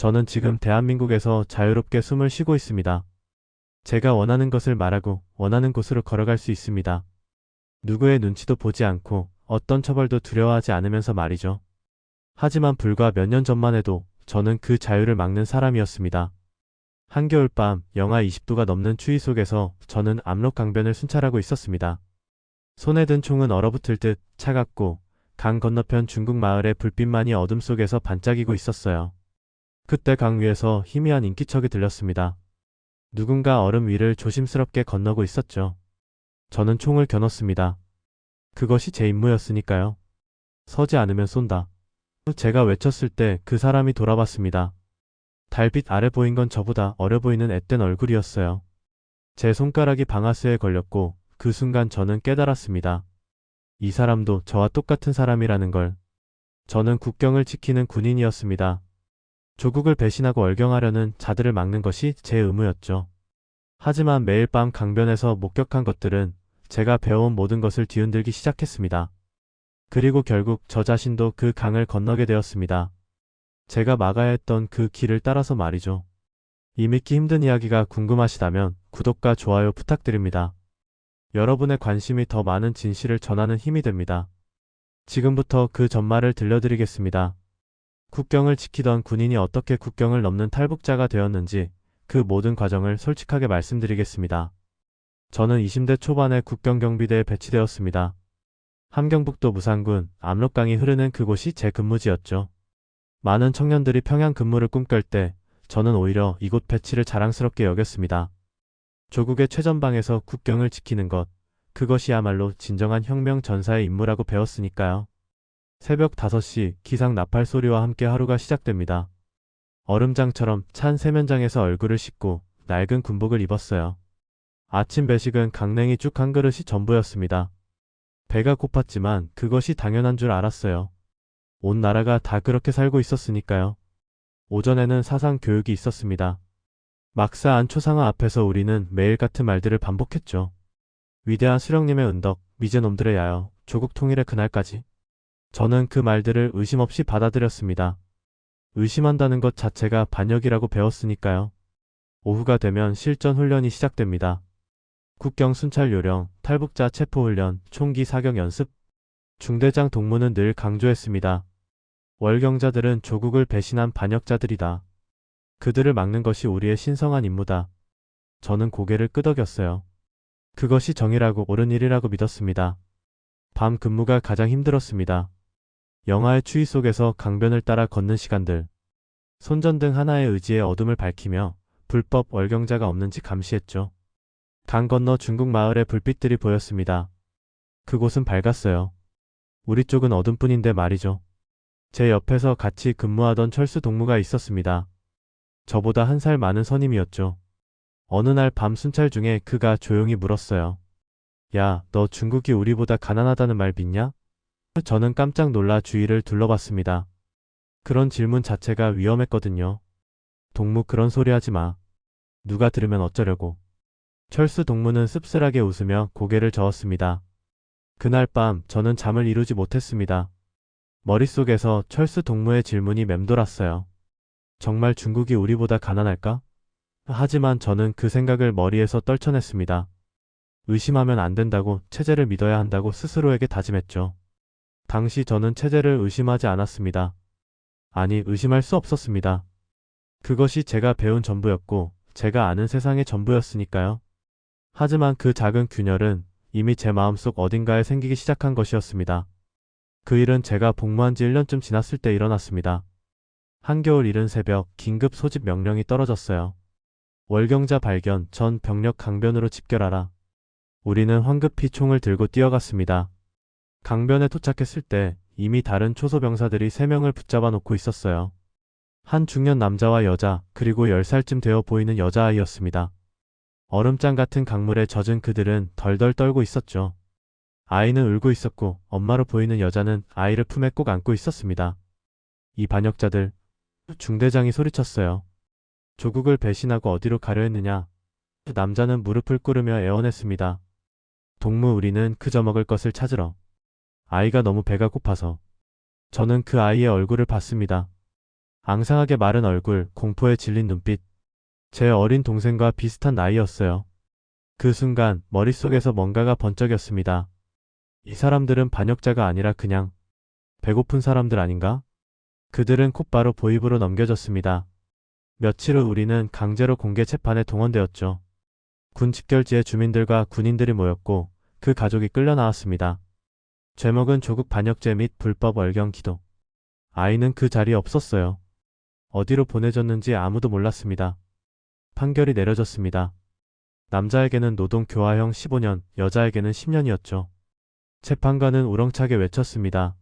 저는 지금 대한민국에서 자유롭게 숨을 쉬고 있습니다. 제가 원하는 것을 말하고 원하는 곳으로 걸어갈 수 있습니다. 누구의 눈치도 보지 않고 어떤 처벌도 두려워하지 않으면서 말이죠. 하지만 불과 몇 년 전만 해도 저는 그 자유를 막는 사람이었습니다. 한겨울 밤 영하 20도가 넘는 추위 속에서 저는 압록 강변을 순찰하고 있었습니다. 손에 든 총은 얼어붙을 듯 차갑고 강 건너편 중국 마을의 불빛만이 어둠 속에서 반짝이고 있었어요. 그때 강 위에서 희미한 인기척이 들렸습니다. 누군가 얼음 위를 조심스럽게 건너고 있었죠. 저는 총을 겨눴습니다. 그것이 제 임무였으니까요. 서지 않으면 쏜다. 제가 외쳤을 때 그 사람이 돌아봤습니다. 달빛 아래 보인 건 저보다 어려 보이는 앳된 얼굴이었어요. 제 손가락이 방아쇠에 걸렸고 그 순간 저는 깨달았습니다. 이 사람도 저와 똑같은 사람이라는 걸. 저는 국경을 지키는 군인이었습니다. 조국을 배신하고 얼경하려는 자들을 막는 것이 제 의무였죠. 하지만 매일 밤 강변에서 목격한 것들은 제가 배워온 모든 것을 뒤흔들기 시작했습니다. 그리고 결국 저 자신도 그 강을 건너게 되었습니다. 제가 막아야 했던 그 길을 따라서 말이죠. 이 믿기 힘든 이야기가 궁금하시다면 구독과 좋아요 부탁드립니다. 여러분의 관심이 더 많은 진실을 전하는 힘이 됩니다. 지금부터 그 전말을 들려드리겠습니다. 국경을 지키던 군인이 어떻게 국경을 넘는 탈북자가 되었는지 그 모든 과정을 솔직하게 말씀드리겠습니다. 저는 20대 초반에 국경경비대에 배치되었습니다. 함경북도 무산군 압록강이 흐르는 그곳이 제 근무지였죠. 많은 청년들이 평양 근무를 꿈꿀 때 저는 오히려 이곳 배치를 자랑스럽게 여겼습니다. 조국의 최전방에서 국경을 지키는 것, 그것이야말로 진정한 혁명 전사의 임무라고 배웠으니까요. 새벽 5시 기상 나팔 소리와 함께 하루가 시작됩니다. 얼음장처럼 찬 세면장에서 얼굴을 씻고 낡은 군복을 입었어요. 아침 배식은 강냉이 쭉 한 그릇이 전부였습니다. 배가 고팠지만 그것이 당연한 줄 알았어요. 온 나라가 다 그렇게 살고 있었으니까요. 오전에는 사상 교육이 있었습니다. 막사 안 초상화 앞에서 우리는 매일 같은 말들을 반복했죠. 위대한 수령님의 은덕, 미제놈들의 야여, 조국 통일의 그날까지. 저는 그 말들을 의심 없이 받아들였습니다. 의심한다는 것 자체가 반역이라고 배웠으니까요. 오후가 되면 실전 훈련이 시작됩니다. 국경 순찰 요령, 탈북자 체포 훈련, 총기 사격 연습. 중대장 동무는 늘 강조했습니다. 월경자들은 조국을 배신한 반역자들이다. 그들을 막는 것이 우리의 신성한 임무다. 저는 고개를 끄덕였어요. 그것이 정의라고 옳은 일이라고 믿었습니다. 밤 근무가 가장 힘들었습니다. 영하의 추위 속에서 강변을 따라 걷는 시간들. 손전등 하나의 의지에 어둠을 밝히며 불법 월경자가 없는지 감시했죠. 강 건너 중국 마을의 불빛들이 보였습니다. 그곳은 밝았어요. 우리 쪽은 어둠뿐인데 말이죠. 제 옆에서 같이 근무하던 철수 동무가 있었습니다. 저보다 한 살 많은 선임이었죠. 어느 날 밤 순찰 중에 그가 조용히 물었어요. 야, 너 중국이 우리보다 가난하다는 말 믿냐? 저는 깜짝 놀라 주위를 둘러봤습니다. 그런 질문 자체가 위험했거든요. 동무 그런 소리 하지 마. 누가 들으면 어쩌려고. 철수 동무는 씁쓸하게 웃으며 고개를 저었습니다. 그날 밤 저는 잠을 이루지 못했습니다. 머릿속에서 철수 동무의 질문이 맴돌았어요. 정말 중국이 우리보다 가난할까? 하지만 저는 그 생각을 머리에서 떨쳐냈습니다. 의심하면 안 된다고 체제를 믿어야 한다고 스스로에게 다짐했죠. 당시 저는 체제를 의심하지 않았습니다. 아니, 의심할 수 없었습니다. 그것이 제가 배운 전부였고, 제가 아는 세상의 전부였으니까요. 하지만 그 작은 균열은 이미 제 마음속 어딘가에 생기기 시작한 것이었습니다. 그 일은 제가 복무한 지 1년쯤 지났을 때 일어났습니다. 한겨울 이른 새벽 긴급 소집 명령이 떨어졌어요. 월경자 발견 전 병력 강변으로 집결하라. 우리는 황급히 총을 들고 뛰어갔습니다. 강변에 도착했을 때 이미 다른 초소병사들이 3명을 붙잡아 놓고 있었어요. 한 중년 남자와 여자 그리고 10살쯤 되어 보이는 여자아이였습니다. 얼음장 같은 강물에 젖은 그들은 덜덜 떨고 있었죠. 아이는 울고 있었고 엄마로 보이는 여자는 아이를 품에 꼭 안고 있었습니다. 이 반역자들 중대장이 소리쳤어요. 조국을 배신하고 어디로 가려 했느냐. 남자는 무릎을 꿇으며 애원했습니다. 동무 우리는 그저 먹을 것을 찾으러. 아이가 너무 배가 고파서. 저는 그 아이의 얼굴을 봤습니다. 앙상하게 마른 얼굴, 공포에 질린 눈빛. 제 어린 동생과 비슷한 나이였어요. 그 순간 머릿속에서 뭔가가 번쩍였습니다. 이 사람들은 반역자가 아니라 그냥 배고픈 사람들 아닌가? 그들은 곧바로 보입으로 넘겨졌습니다. 며칠 후 우리는 강제로 공개 재판에 동원되었죠. 군 집결지에 주민들과 군인들이 모였고 그 가족이 끌려 나왔습니다. 제목은 조국 반역죄 및 불법 얼경 기도. 아이는 그 자리에 없었어요. 어디로 보내졌는지 아무도 몰랐습니다. 판결이 내려졌습니다. 남자에게는 노동 교화형 15년, 여자에게는 10년이었죠. 재판관은 우렁차게 외쳤습니다.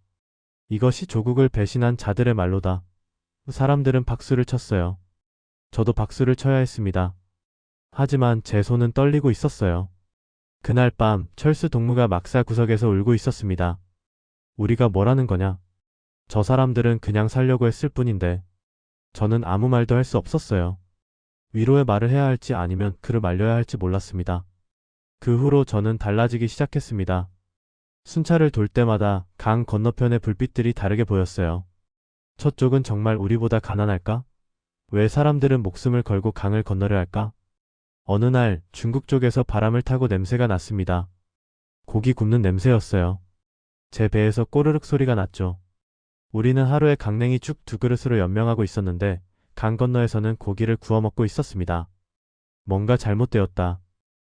이것이 조국을 배신한 자들의 말로다. 사람들은 박수를 쳤어요. 저도 박수를 쳐야 했습니다. 하지만 제 손은 떨리고 있었어요. 그날 밤 철수 동무가 막사 구석에서 울고 있었습니다. 우리가 뭐라는 거냐? 저 사람들은 그냥 살려고 했을 뿐인데 저는 아무 말도 할 수 없었어요. 위로의 말을 해야 할지 아니면 그를 말려야 할지 몰랐습니다. 그 후로 저는 달라지기 시작했습니다. 순찰을 돌 때마다 강 건너편의 불빛들이 다르게 보였어요. 저쪽은 정말 우리보다 가난할까? 왜 사람들은 목숨을 걸고 강을 건너려 할까? 어느 날 중국 쪽에서 바람을 타고 냄새가 났습니다. 고기 굽는 냄새였어요. 제 배에서 꼬르륵 소리가 났죠. 우리는 하루에 강냉이 쭉 두 그릇으로 연명하고 있었는데 강 건너에서는 고기를 구워 먹고 있었습니다. 뭔가 잘못되었다.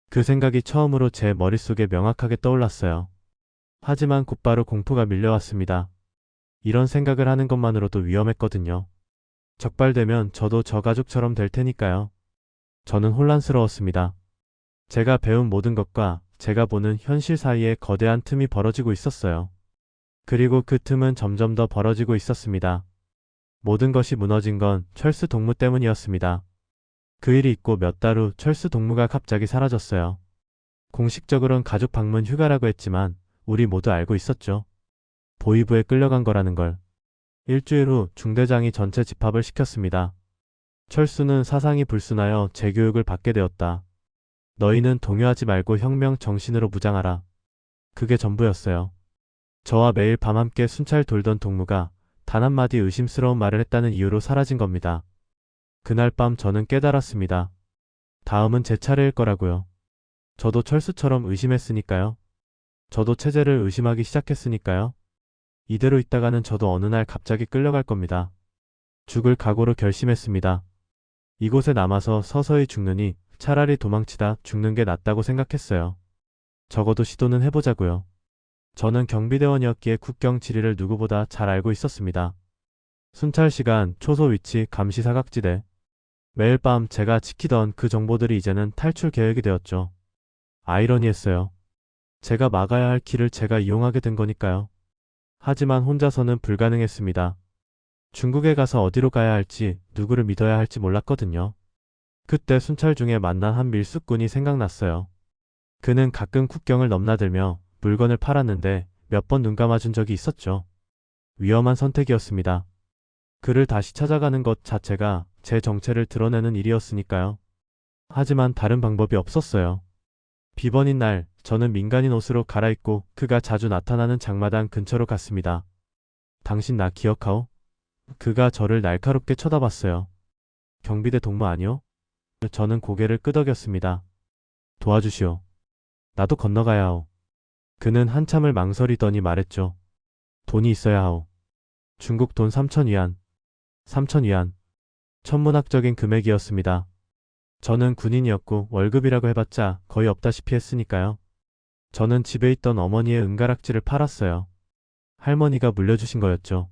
그 생각이 처음으로 제 머릿속에 명확하게 떠올랐어요. 하지만 곧바로 공포가 밀려왔습니다. 이런 생각을 하는 것만으로도 위험했거든요. 적발되면 저도 저 가족처럼 될 테니까요. 저는 혼란스러웠습니다. 제가 배운 모든 것과 제가 보는 현실 사이에 거대한 틈이 벌어지고 있었어요. 그리고 그 틈은 점점 더 벌어지고 있었습니다. 모든 것이 무너진 건 철수 동무 때문이었습니다. 그 일이 있고 몇 달 후 철수 동무가 갑자기 사라졌어요. 공식적으로는 가족 방문 휴가라고 했지만 우리 모두 알고 있었죠. 보이부에 끌려간 거라는 걸. 일주일 후 중대장이 전체 집합을 시켰습니다. 철수는 사상이 불순하여 재교육을 받게 되었다. 너희는 동요하지 말고 혁명 정신으로 무장하라. 그게 전부였어요. 저와 매일 밤 함께 순찰 돌던 동무가 단 한마디 의심스러운 말을 했다는 이유로 사라진 겁니다. 그날 밤 저는 깨달았습니다. 다음은 제 차례일 거라고요. 저도 철수처럼 의심했으니까요. 저도 체제를 의심하기 시작했으니까요. 이대로 있다가는 저도 어느 날 갑자기 끌려갈 겁니다. 죽을 각오로 결심했습니다. 이곳에 남아서 서서히 죽느니 차라리 도망치다 죽는 게 낫다고 생각했어요. 적어도 시도는 해보자고요. 저는 경비대원이었기에 국경 지리를 누구보다 잘 알고 있었습니다. 순찰 시간, 초소 위치, 감시 사각지대. 매일 밤 제가 지키던 그 정보들이 이제는 탈출 계획이 되었죠. 아이러니했어요. 제가 막아야 할 길을 제가 이용하게 된 거니까요. 하지만 혼자서는 불가능했습니다. 중국에 가서 어디로 가야 할지, 누구를 믿어야 할지 몰랐거든요. 그때 순찰 중에 만난 한 밀수꾼이 생각났어요. 그는 가끔 국경을 넘나들며 물건을 팔았는데 몇 번 눈 감아준 적이 있었죠. 위험한 선택이었습니다. 그를 다시 찾아가는 것 자체가 제 정체를 드러내는 일이었으니까요. 하지만 다른 방법이 없었어요. 비번인 날, 저는 민간인 옷으로 갈아입고 그가 자주 나타나는 장마당 근처로 갔습니다. 당신 나 기억하오? 그가 저를 날카롭게 쳐다봤어요. 경비대 동무 아니오? 저는 고개를 끄덕였습니다. 도와주시오. 나도 건너가야 하오. 그는 한참을 망설이더니 말했죠. 돈이 있어야 하오. 중국 돈 3천 위안. 3천 위안. 천문학적인 금액이었습니다. 저는 군인이었고 월급이라고 해봤자 거의 없다시피 했으니까요. 저는 집에 있던 어머니의 은가락지를 팔았어요. 할머니가 물려주신 거였죠.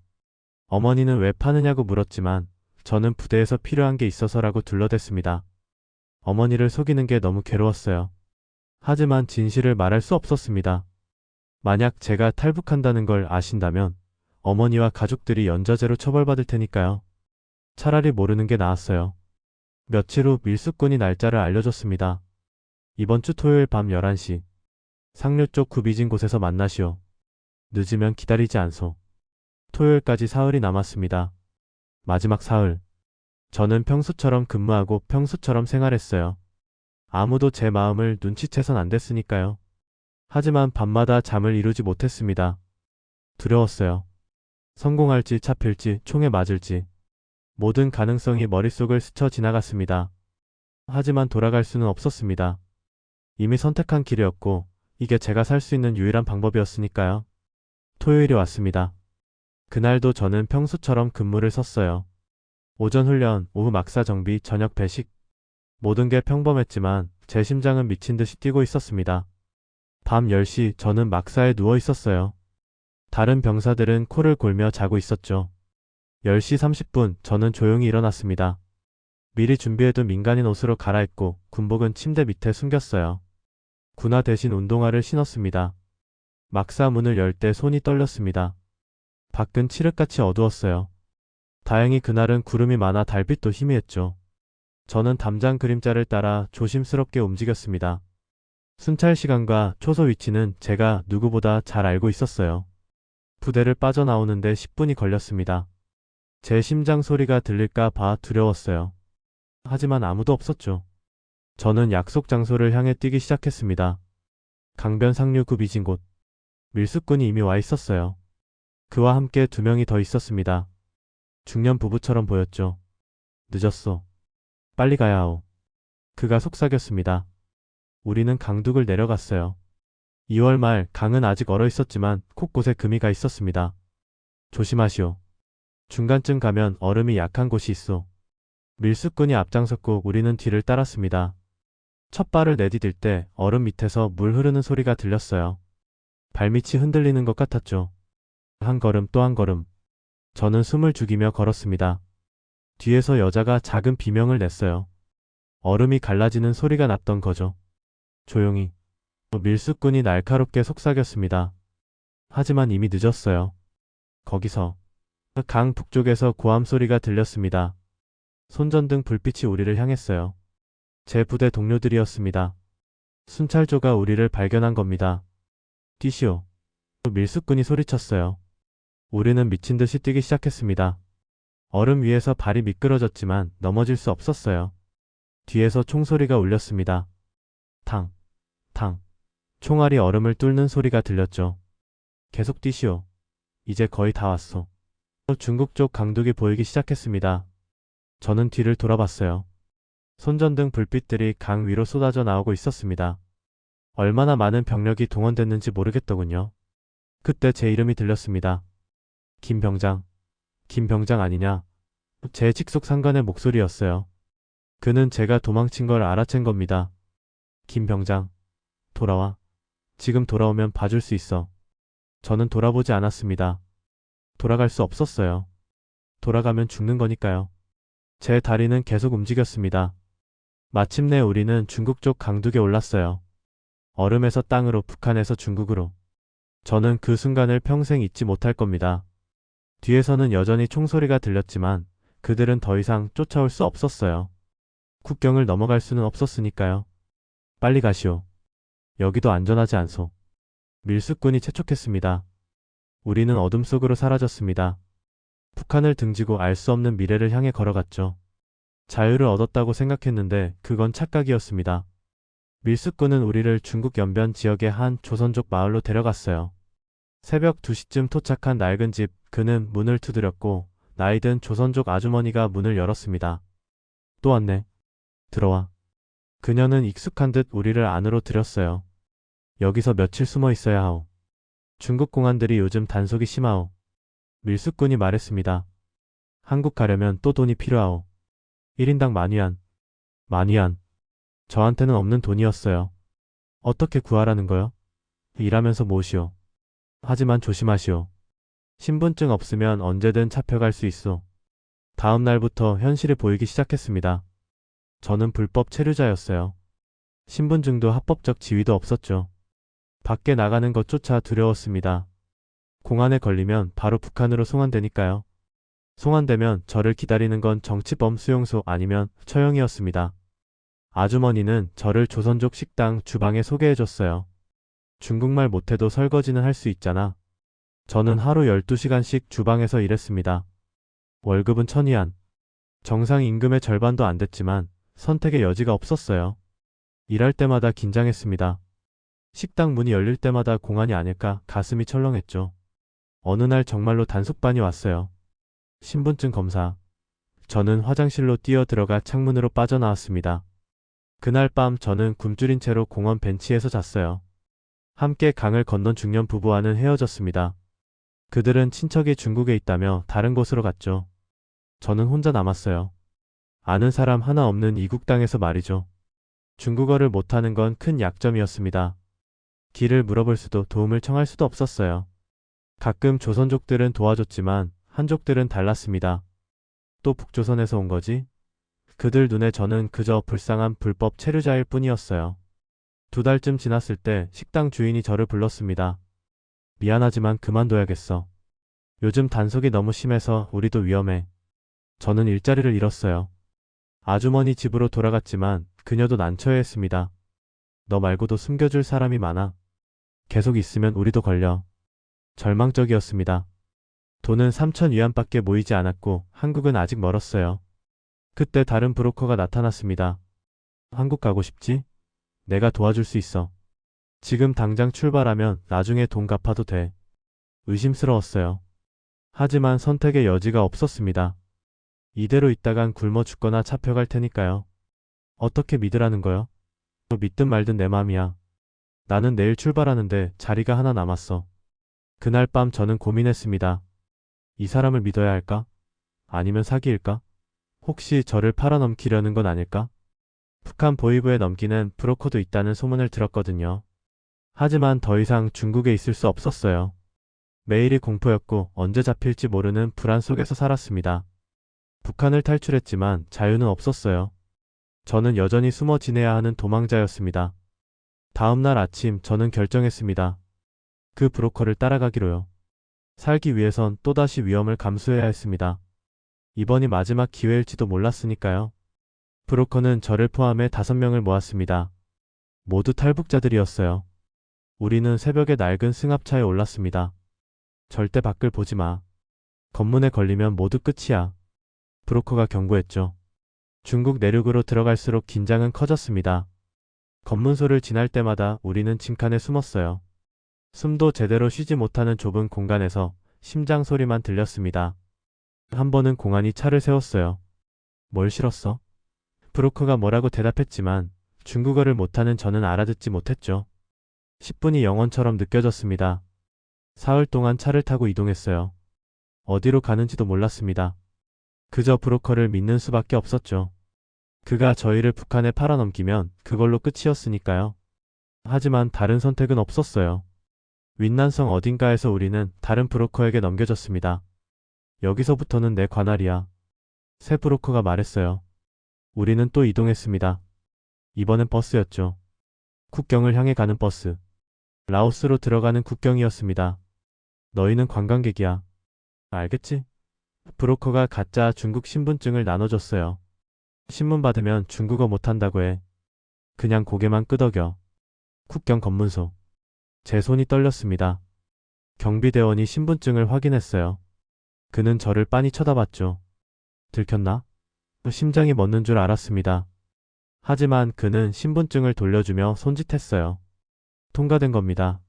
어머니는 왜 파느냐고 물었지만 저는 부대에서 필요한 게 있어서라고 둘러댔습니다. 어머니를 속이는 게 너무 괴로웠어요. 하지만 진실을 말할 수 없었습니다. 만약 제가 탈북한다는 걸 아신다면 어머니와 가족들이 연좌제로 처벌받을 테니까요. 차라리 모르는 게 나았어요. 며칠 후 밀수꾼이 날짜를 알려줬습니다. 이번 주 토요일 밤 11시 상류 쪽 구비진 곳에서 만나시오. 늦으면 기다리지 않소. 토요일까지 사흘이 남았습니다. 마지막 사흘. 저는 평소처럼 근무하고 평소처럼 생활했어요. 아무도 제 마음을 눈치채선 안 됐으니까요. 하지만 밤마다 잠을 이루지 못했습니다. 두려웠어요. 성공할지 잡힐지 총에 맞을지. 모든 가능성이 머릿속을 스쳐 지나갔습니다. 하지만 돌아갈 수는 없었습니다. 이미 선택한 길이었고, 이게 제가 살 수 있는 유일한 방법이었으니까요. 토요일이 왔습니다. 그날도 저는 평소처럼 근무를 섰어요. 오전 훈련, 오후 막사 정비, 저녁 배식. 모든 게 평범했지만 제 심장은 미친 듯이 뛰고 있었습니다. 밤 10시 저는 막사에 누워 있었어요. 다른 병사들은 코를 골며 자고 있었죠. 10시 30분 저는 조용히 일어났습니다. 미리 준비해둔 민간인 옷으로 갈아입고 군복은 침대 밑에 숨겼어요. 군화 대신 운동화를 신었습니다. 막사 문을 열 때 손이 떨렸습니다. 밖은 칠흑같이 어두웠어요. 다행히 그날은 구름이 많아 달빛도 희미했죠. 저는 담장 그림자를 따라 조심스럽게 움직였습니다. 순찰 시간과 초소 위치는 제가 누구보다 잘 알고 있었어요. 부대를 빠져나오는데 10분이 걸렸습니다. 제 심장 소리가 들릴까 봐 두려웠어요. 하지만 아무도 없었죠. 저는 약속 장소를 향해 뛰기 시작했습니다. 강변 상류 구 미진 곳. 밀수꾼이 이미 와 있었어요. 그와 함께 두 명이 더 있었습니다. 중년 부부처럼 보였죠. 늦었어. 빨리 가야 하오. 그가 속삭였습니다. 우리는 강둑을 내려갔어요. 2월 말 강은 아직 얼어 있었지만 곳곳에 금이 가 있었습니다. 조심하시오. 중간쯤 가면 얼음이 약한 곳이 있어. 밀수꾼이 앞장섰고 우리는 뒤를 따랐습니다. 첫 발을 내디딜 때 얼음 밑에서 물 흐르는 소리가 들렸어요. 발밑이 흔들리는 것 같았죠. 한 걸음 또 한 걸음. 저는 숨을 죽이며 걸었습니다. 뒤에서 여자가 작은 비명을 냈어요. 얼음이 갈라지는 소리가 났던 거죠. 조용히. 밀수꾼이 날카롭게 속삭였습니다. 하지만 이미 늦었어요. 거기서 강 북쪽에서 고함 소리가 들렸습니다. 손전등 불빛이 우리를 향했어요. 제 부대 동료들이었습니다. 순찰조가 우리를 발견한 겁니다. 뛰시오. 밀수꾼이 소리쳤어요. 우리는 미친 듯이 뛰기 시작했습니다. 얼음 위에서 발이 미끄러졌지만 넘어질 수 없었어요. 뒤에서 총소리가 울렸습니다. 탕, 탕. 총알이 얼음을 뚫는 소리가 들렸죠. 계속 뛰시오. 이제 거의 다 왔어. 중국 쪽 강둑이 보이기 시작했습니다. 저는 뒤를 돌아봤어요. 손전등 불빛들이 강 위로 쏟아져 나오고 있었습니다. 얼마나 많은 병력이 동원됐는지 모르겠더군요. 그때 제 이름이 들렸습니다. 김 병장. 김 병장 아니냐? 제 직속 상관의 목소리였어요. 그는 제가 도망친 걸 알아챈 겁니다. 김 병장. 돌아와. 지금 돌아오면 봐줄 수 있어. 저는 돌아보지 않았습니다. 돌아갈 수 없었어요. 돌아가면 죽는 거니까요. 제 다리는 계속 움직였습니다. 마침내 우리는 중국 쪽 강둑에 올랐어요. 얼음에서 땅으로 북한에서 중국으로. 저는 그 순간을 평생 잊지 못할 겁니다. 뒤에서는 여전히 총소리가 들렸지만 그들은 더 이상 쫓아올 수 없었어요. 국경을 넘어갈 수는 없었으니까요. 빨리 가시오. 여기도 안전하지 않소. 밀수꾼이 채촉했습니다. 우리는 어둠 속으로 사라졌습니다. 북한을 등지고 알 수 없는 미래를 향해 걸어갔죠. 자유를 얻었다고 생각했는데 그건 착각이었습니다. 밀수꾼은 우리를 중국 연변 지역의 한 조선족 마을로 데려갔어요. 새벽 2시쯤 도착한 낡은 집, 그는 문을 두드렸고 나이든 조선족 아주머니가 문을 열었습니다. 또 왔네. 들어와. 그녀는 익숙한 듯 우리를 안으로 들였어요. 여기서 며칠 숨어 있어야 하오. 중국 공안들이 요즘 단속이 심하오. 밀수꾼이 말했습니다. 한국 가려면 또 돈이 필요하오. 1인당 만위안. 만위안. 저한테는 없는 돈이었어요. 어떻게 구하라는 거요? 일하면서 모시오. 하지만 조심하시오. 신분증 없으면 언제든 잡혀갈 수 있어. 다음 날부터 현실이 보이기 시작했습니다. 저는 불법 체류자였어요. 신분증도 합법적 지위도 없었죠. 밖에 나가는 것조차 두려웠습니다. 공안에 걸리면 바로 북한으로 송환되니까요. 송환되면 저를 기다리는 건 정치범 수용소 아니면 처형이었습니다. 아주머니는 저를 조선족 식당 주방에 소개해줬어요. 중국말 못해도 설거지는 할 수 있잖아. 저는 하루 12시간씩 주방에서 일했습니다. 월급은 천위안. 정상 임금의 절반도 안 됐지만 선택의 여지가 없었어요. 일할 때마다 긴장했습니다. 식당 문이 열릴 때마다 공안이 아닐까 가슴이 철렁했죠. 어느 날 정말로 단속반이 왔어요. 신분증 검사. 저는 화장실로 뛰어 들어가 창문으로 빠져나왔습니다. 그날 밤 저는 굶주린 채로 공원 벤치에서 잤어요. 함께 강을 건넌 중년 부부와는 헤어졌습니다. 그들은 친척이 중국에 있다며 다른 곳으로 갔죠. 저는 혼자 남았어요. 아는 사람 하나 없는 이국 땅에서 말이죠. 중국어를 못하는 건 큰 약점이었습니다. 길을 물어볼 수도 도움을 청할 수도 없었어요. 가끔 조선족들은 도와줬지만 한족들은 달랐습니다. 또 북조선에서 온 거지? 그들 눈에 저는 그저 불쌍한 불법 체류자일 뿐이었어요. 두 달쯤 지났을 때 식당 주인이 저를 불렀습니다. 미안하지만 그만둬야겠어. 요즘 단속이 너무 심해서 우리도 위험해. 저는 일자리를 잃었어요. 아주머니 집으로 돌아갔지만 그녀도 난처해했습니다. 너 말고도 숨겨줄 사람이 많아. 계속 있으면 우리도 걸려. 절망적이었습니다. 돈은 3천 위안밖에 모이지 않았고 한국은 아직 멀었어요. 그때 다른 브로커가 나타났습니다. 한국 가고 싶지? 내가 도와줄 수 있어. 지금 당장 출발하면 나중에 돈 갚아도 돼. 의심스러웠어요. 하지만 선택의 여지가 없었습니다. 이대로 있다간 굶어 죽거나 잡혀갈 테니까요. 어떻게 믿으라는 거요? 믿든 말든 내 맘이야. 나는 내일 출발하는데 자리가 하나 남았어. 그날 밤 저는 고민했습니다. 이 사람을 믿어야 할까? 아니면 사기일까? 혹시 저를 팔아넘기려는 건 아닐까? 북한 보이부에 넘기는 브로커도 있다는 소문을 들었거든요. 하지만 더 이상 중국에 있을 수 없었어요. 매일이 공포였고 언제 잡힐지 모르는 불안 속에서 살았습니다. 북한을 탈출했지만 자유는 없었어요. 저는 여전히 숨어 지내야 하는 도망자였습니다. 다음 날 아침 저는 결정했습니다. 그 브로커를 따라가기로요. 살기 위해선 또다시 위험을 감수해야 했습니다. 이번이 마지막 기회일지도 몰랐으니까요. 브로커는 저를 포함해 다섯 명을 모았습니다. 모두 탈북자들이었어요. 우리는 새벽에 낡은 승합차에 올랐습니다. 절대 밖을 보지 마. 검문에 걸리면 모두 끝이야. 브로커가 경고했죠. 중국 내륙으로 들어갈수록 긴장은 커졌습니다. 검문소를 지날 때마다 우리는 짐칸에 숨었어요. 숨도 제대로 쉬지 못하는 좁은 공간에서 심장 소리만 들렸습니다. 한 번은 공안이 차를 세웠어요. 뭘 실었어? 브로커가 뭐라고 대답했지만 중국어를 못하는 저는 알아듣지 못했죠. 10분이 영원처럼 느껴졌습니다. 사흘 동안 차를 타고 이동했어요. 어디로 가는지도 몰랐습니다. 그저 브로커를 믿는 수밖에 없었죠. 그가 저희를 북한에 팔아넘기면 그걸로 끝이었으니까요. 하지만 다른 선택은 없었어요. 윈난성 어딘가에서 우리는 다른 브로커에게 넘겨졌습니다. 여기서부터는 내 관할이야. 새 브로커가 말했어요. 우리는 또 이동했습니다. 이번엔 버스였죠. 국경을 향해 가는 버스. 라오스로 들어가는 국경이었습니다. 너희는 관광객이야. 알겠지? 브로커가 가짜 중국 신분증을 나눠줬어요. 신문 받으면 중국어 못한다고 해. 그냥 고개만 끄덕여. 국경 검문소. 제 손이 떨렸습니다. 경비대원이 신분증을 확인했어요. 그는 저를 빤히 쳐다봤죠. 들켰나? 심장이 멎는 줄 알았습니다. 하지만 그는 신분증을 돌려주며 손짓했어요. 통과된 겁니다.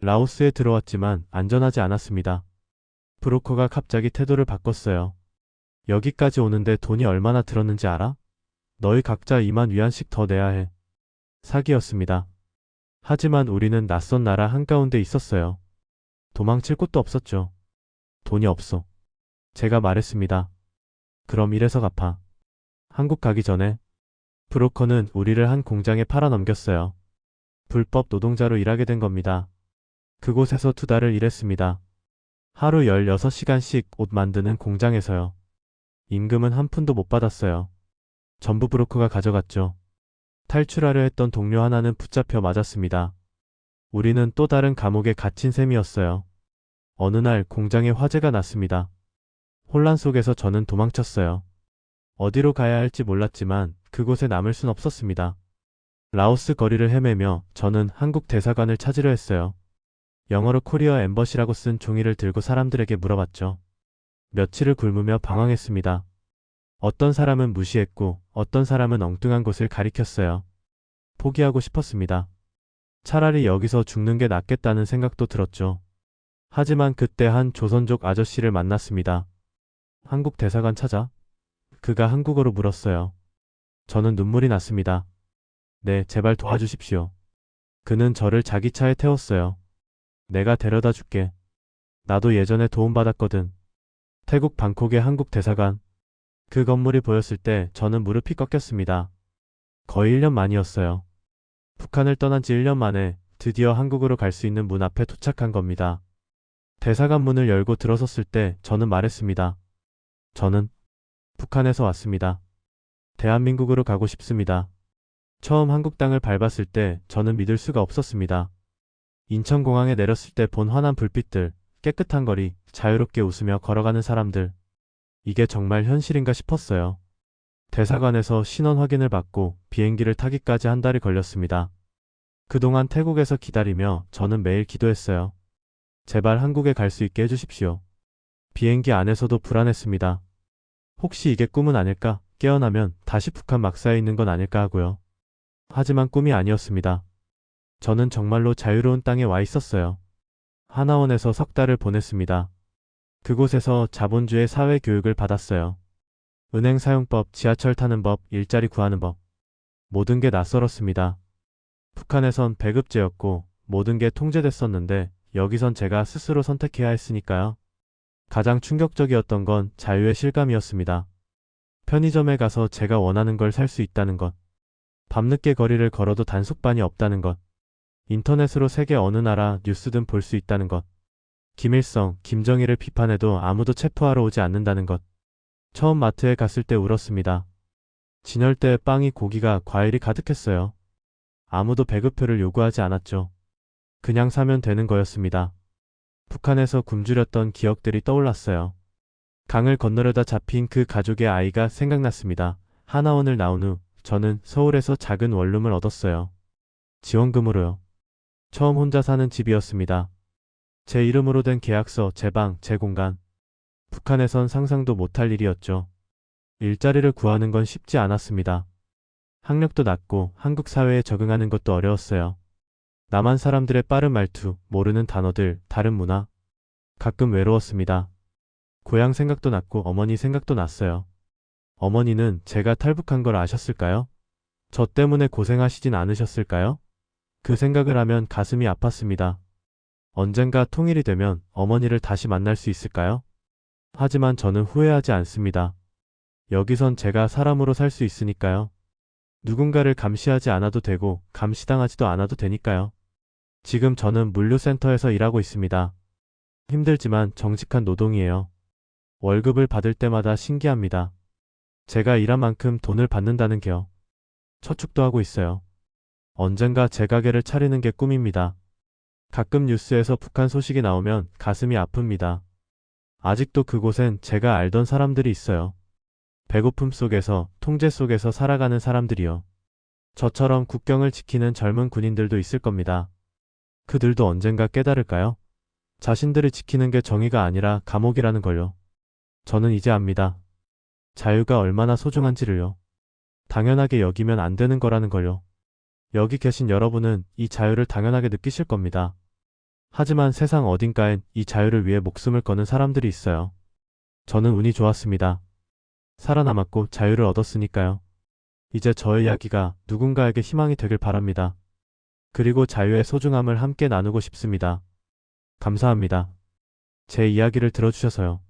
라오스에 들어왔지만 안전하지 않았습니다. 브로커가 갑자기 태도를 바꿨어요. 여기까지 오는데 돈이 얼마나 들었는지 알아? 너희 각자 2만 위안씩 더 내야 해. 사기였습니다. 하지만 우리는 낯선 나라 한가운데 있었어요. 도망칠 곳도 없었죠. 돈이 없어. 제가 말했습니다. 그럼 이래서 갚아. 한국 가기 전에 브로커는 우리를 한 공장에 팔아넘겼어요. 불법 노동자로 일하게 된 겁니다. 그곳에서 두 달을 일했습니다. 하루 16시간씩 옷 만드는 공장에서요. 임금은 한 푼도 못 받았어요. 전부 브로커가 가져갔죠. 탈출하려 했던 동료 하나는 붙잡혀 맞았습니다. 우리는 또 다른 감옥에 갇힌 셈이었어요. 어느 날 공장에 화재가 났습니다. 혼란 속에서 저는 도망쳤어요. 어디로 가야 할지 몰랐지만 그곳에 남을 순 없었습니다. 라오스 거리를 헤매며 저는 한국 대사관을 찾으려 했어요. 영어로 코리어 엠버시라고 쓴 종이를 들고 사람들에게 물어봤죠. 며칠을 굶으며 방황했습니다. 어떤 사람은 무시했고 어떤 사람은 엉뚱한 곳을 가리켰어요. 포기하고 싶었습니다. 차라리 여기서 죽는 게 낫겠다는 생각도 들었죠. 하지만 그때 한 조선족 아저씨를 만났습니다. 한국 대사관 찾아? 그가 한국어로 물었어요. 저는 눈물이 났습니다. 네, 제발 도와주십시오. 그는 저를 자기 차에 태웠어요. 내가 데려다 줄게. 나도 예전에 도움받았거든. 태국 방콕의 한국 대사관. 그 건물이 보였을 때 저는 무릎이 꺾였습니다. 거의 1년 만이었어요. 북한을 떠난 지 1년 만에 드디어 한국으로 갈 수 있는 문 앞에 도착한 겁니다. 대사관 문을 열고 들어섰을 때 저는 말했습니다. 저는 북한에서 왔습니다. 대한민국으로 가고 싶습니다. 처음 한국 땅을 밟았을 때 저는 믿을 수가 없었습니다. 인천공항에 내렸을 때 본 환한 불빛들, 깨끗한 거리, 자유롭게 웃으며 걸어가는 사람들. 이게 정말 현실인가 싶었어요. 대사관에서 신원 확인을 받고 비행기를 타기까지 한 달이 걸렸습니다. 그동안 태국에서 기다리며 저는 매일 기도했어요. 제발 한국에 갈 수 있게 해주십시오. 비행기 안에서도 불안했습니다. 혹시 이게 꿈은 아닐까? 깨어나면 다시 북한 막사에 있는 건 아닐까 하고요. 하지만 꿈이 아니었습니다. 저는 정말로 자유로운 땅에 와 있었어요. 하나원에서 석 달을 보냈습니다. 그곳에서 자본주의 사회 교육을 받았어요. 은행 사용법, 지하철 타는 법, 일자리 구하는 법. 모든 게 낯설었습니다. 북한에선 배급제였고 모든 게 통제됐었는데 여기선 제가 스스로 선택해야 했으니까요. 가장 충격적이었던 건 자유의 실감이었습니다. 편의점에 가서 제가 원하는 걸 살 수 있다는 것. 밤늦게 거리를 걸어도 단속반이 없다는 것. 인터넷으로 세계 어느 나라 뉴스든 볼 수 있다는 것. 김일성, 김정일을 비판해도 아무도 체포하러 오지 않는다는 것. 처음 마트에 갔을 때 울었습니다. 진열대에 빵이 고기가 과일이 가득했어요. 아무도 배급표를 요구하지 않았죠. 그냥 사면 되는 거였습니다. 북한에서 굶주렸던 기억들이 떠올랐어요. 강을 건너려다 잡힌 그 가족의 아이가 생각났습니다. 하나원을 나온 후 저는 서울에서 작은 원룸을 얻었어요. 지원금으로요. 처음 혼자 사는 집이었습니다. 제 이름으로 된 계약서, 제 방, 제 공간. 북한에선 상상도 못할 일이었죠. 일자리를 구하는 건 쉽지 않았습니다. 학력도 낮고 한국 사회에 적응하는 것도 어려웠어요. 남한 사람들의 빠른 말투, 모르는 단어들, 다른 문화. 가끔 외로웠습니다. 고향 생각도 났고 어머니 생각도 났어요. 어머니는 제가 탈북한 걸 아셨을까요? 저 때문에 고생하시진 않으셨을까요? 그 생각을 하면 가슴이 아팠습니다. 언젠가 통일이 되면 어머니를 다시 만날 수 있을까요? 하지만 저는 후회하지 않습니다. 여기선 제가 사람으로 살 수 있으니까요. 누군가를 감시하지 않아도 되고 감시당하지도 않아도 되니까요. 지금 저는 물류센터에서 일하고 있습니다. 힘들지만 정직한 노동이에요. 월급을 받을 때마다 신기합니다. 제가 일한 만큼 돈을 받는다는 게요. 저축도 하고 있어요. 언젠가 제 가게를 차리는 게 꿈입니다. 가끔 뉴스에서 북한 소식이 나오면 가슴이 아픕니다. 아직도 그곳엔 제가 알던 사람들이 있어요. 배고픔 속에서, 통제 속에서 살아가는 사람들이요. 저처럼 국경을 지키는 젊은 군인들도 있을 겁니다. 그들도 언젠가 깨달을까요? 자신들을 지키는 게 정의가 아니라 감옥이라는 걸요. 저는 이제 압니다. 자유가 얼마나 소중한지를요. 당연하게 여기면 안 되는 거라는 걸요. 여기 계신 여러분은 이 자유를 당연하게 느끼실 겁니다. 하지만 세상 어딘가엔 이 자유를 위해 목숨을 거는 사람들이 있어요. 저는 운이 좋았습니다. 살아남았고 자유를 얻었으니까요. 이제 저의 이야기가 누군가에게 희망이 되길 바랍니다. 그리고 자유의 소중함을 함께 나누고 싶습니다. 감사합니다. 제 이야기를 들어주셔서요.